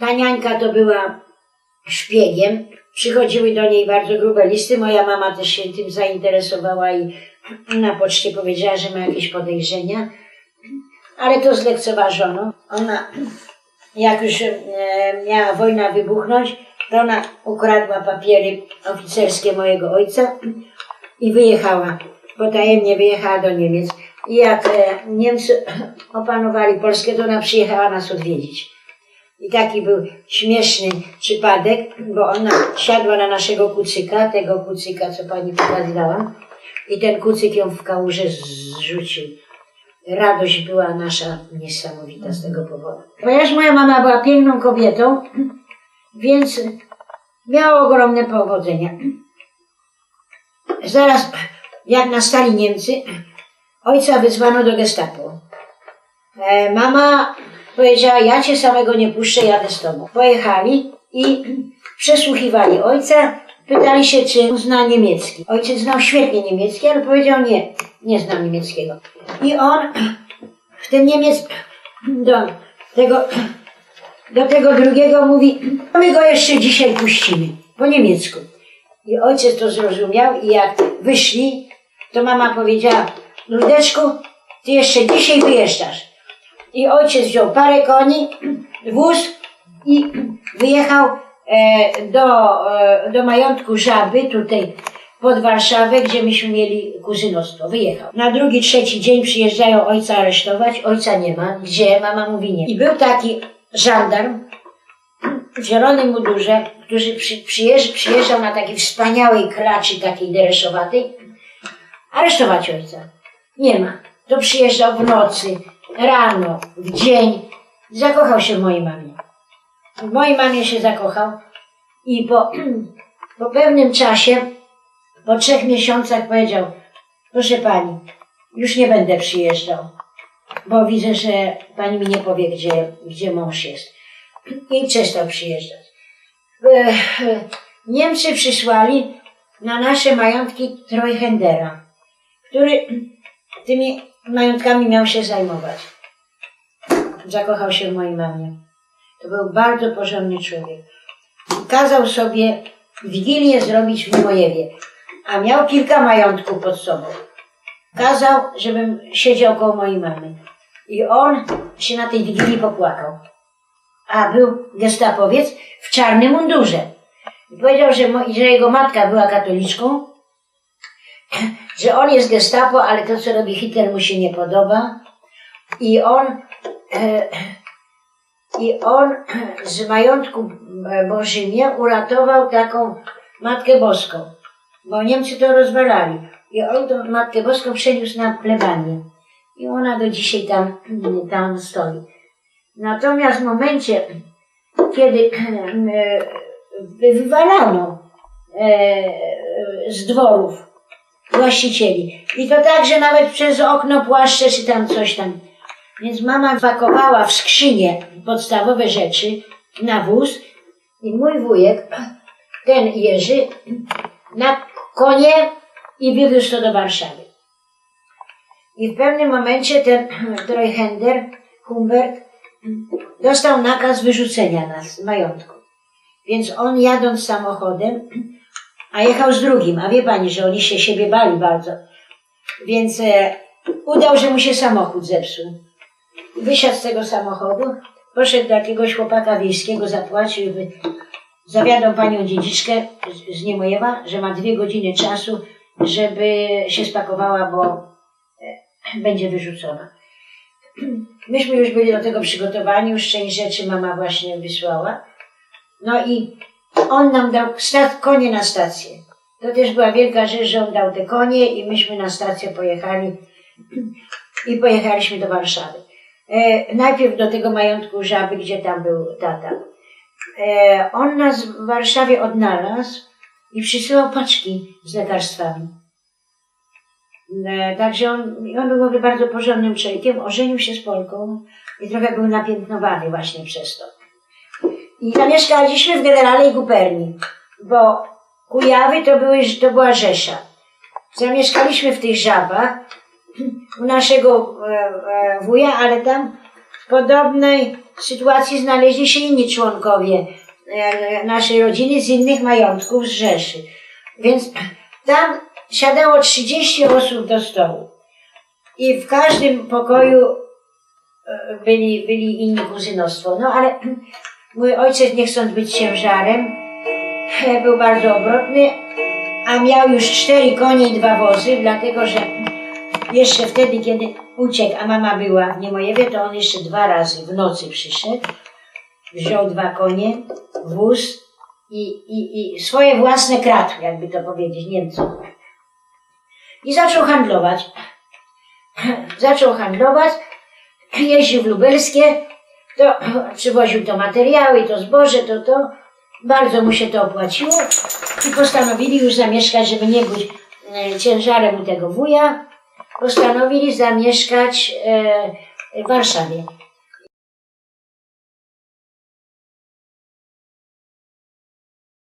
Ta niańka to była szpiegiem. Przychodziły do niej bardzo grube listy. Moja mama też się tym zainteresowała i na poczcie powiedziała, że ma jakieś podejrzenia. Ale to zlekceważono. Ona, jak już e, miała wojna wybuchnąć, to ona ukradła papiery oficerskie mojego ojca i wyjechała. Potajemnie wyjechała do Niemiec. I jak e, Niemcy opanowali Polskę, to ona przyjechała nas odwiedzić. I taki był śmieszny przypadek, bo ona siadła na naszego kucyka, tego kucyka, co pani pokazywałam, i ten kucyk ją w kałuże zrzucił. Radość była nasza niesamowita z tego powodu. Ponieważ moja mama była piękną kobietą, więc miała ogromne powodzenia. Zaraz, jak nastali Niemcy, ojca wyzwano do gestapo. E, mama powiedziała, ja cię samego nie puszczę, jadę z tobą. Pojechali i przesłuchiwali ojca, pytali się, czy zna niemiecki. Ojciec znał świetnie niemiecki, ale powiedział nie, nie znam niemieckiego. I on, ten Niemiec do tego, do tego drugiego mówi, my go jeszcze dzisiaj puścimy, po niemiecku. I ojciec to zrozumiał i jak wyszli, to mama powiedziała, Ludeczku, ty jeszcze dzisiaj wyjeżdżasz. I ojciec wziął parę koni, wóz i wyjechał e, do, e, do majątku Żaby, tutaj pod Warszawę, gdzie myśmy mieli kuzynostwo. Wyjechał. Na drugi, trzeci dzień przyjeżdżają ojca aresztować, ojca nie ma. Gdzie? Mama mówi nie. I był taki żandarm w zielonym mundurze, który przy, przyjeżdż, przyjeżdżał na takiej wspaniałej klaczy, takiej dereszowatej, aresztować ojca. Nie ma. To przyjeżdżał w nocy, rano, w dzień. Zakochał się w mojej mamie. W mojej mamie się zakochał i po, po pewnym czasie, po trzech miesiącach powiedział, proszę pani, już nie będę przyjeżdżał, bo widzę, że pani mi nie powie, gdzie, gdzie mąż jest. I przestał przyjeżdżać. E, Niemcy przysłali na nasze majątki Trojhendera, który tymi majątkami miał się zajmować. Zakochał się w mojej mamie. To był bardzo porządny człowiek. Kazał sobie wigilię zrobić w Mimojewie, a miał kilka majątków pod sobą. Kazał, żebym siedział koło mojej mamy. I on się na tej wigilii popłakał. A był gestapowiec w czarnym mundurze. I powiedział, że, mo- że jego matka była katoliczką, że on jest gestapo, ale to, co robi Hitler, mu się nie podoba. I on, e, i on z majątku Bożymie uratował taką Matkę Boską, bo Niemcy to rozwalali. I on tą Matkę Boską przeniósł na plebanię. I ona do dzisiaj tam, tam stoi. Natomiast w momencie, kiedy e, wywalano e, z dworów właścicieli. I to tak, że nawet przez okno płaszcze czy tam coś tam. Więc mama pakowała w skrzynię podstawowe rzeczy na wóz i mój wujek, ten Jerzy, na konie i wywiózł to do Warszawy. I w pewnym momencie ten Trojhender, Humbert, dostał nakaz wyrzucenia nas z majątku. Więc on jadąc samochodem, a jechał z drugim, a wie pani, że oni się siebie bali bardzo. Więc e, udał, że mu się samochód zepsuł. Wysiadł z tego samochodu, poszedł do jakiegoś chłopaka wiejskiego, zapłacił i zawiadał panią dziedziczkę z, z Niemojewa, że ma dwie godziny czasu, żeby się spakowała, bo e, będzie wyrzucona. Myśmy już byli do tego przygotowani, już część rzeczy mama właśnie wysłała. No i on nam dał konie na stację. To też była wielka rzecz, że on dał te konie i myśmy na stację pojechali i pojechaliśmy do Warszawy. E, najpierw do tego majątku Żaby, gdzie tam był tata. E, on nas w Warszawie odnalazł i przysyłał paczki z lekarstwami. E, także on, on był bardzo porządnym człowiekiem, ożenił się z Polką i trochę był napiętnowany właśnie przez to. I zamieszkaliśmy w Generalnej Guberni, bo Kujawy to, były, to była Rzesza. Zamieszkaliśmy w tych żabach u naszego e, e, wuja, ale tam w podobnej sytuacji znaleźli się inni członkowie e, naszej rodziny z innych majątków z Rzeszy. Więc tam siadało 30 osób do stołu. I w każdym pokoju byli, byli inni kuzynostwo. No ale mój ojciec, nie chcąc być ciężarem, był bardzo obrotny, a miał już cztery konie i dwa wozy, dlatego że jeszcze wtedy, kiedy uciekł, a mama była w Niemojewie, to on jeszcze dwa razy w nocy przyszedł, wziął dwa konie, wóz i, i, i swoje własne kradł, jakby to powiedzieć, Niemcom. I zaczął handlować. Zaczął handlować, jeździł w lubelskie, to przywoził to materiały, to zboże, to to. Bardzo mu się to opłaciło i postanowili już zamieszkać, żeby nie być e, ciężarem u tego wuja, postanowili zamieszkać e, w Warszawie.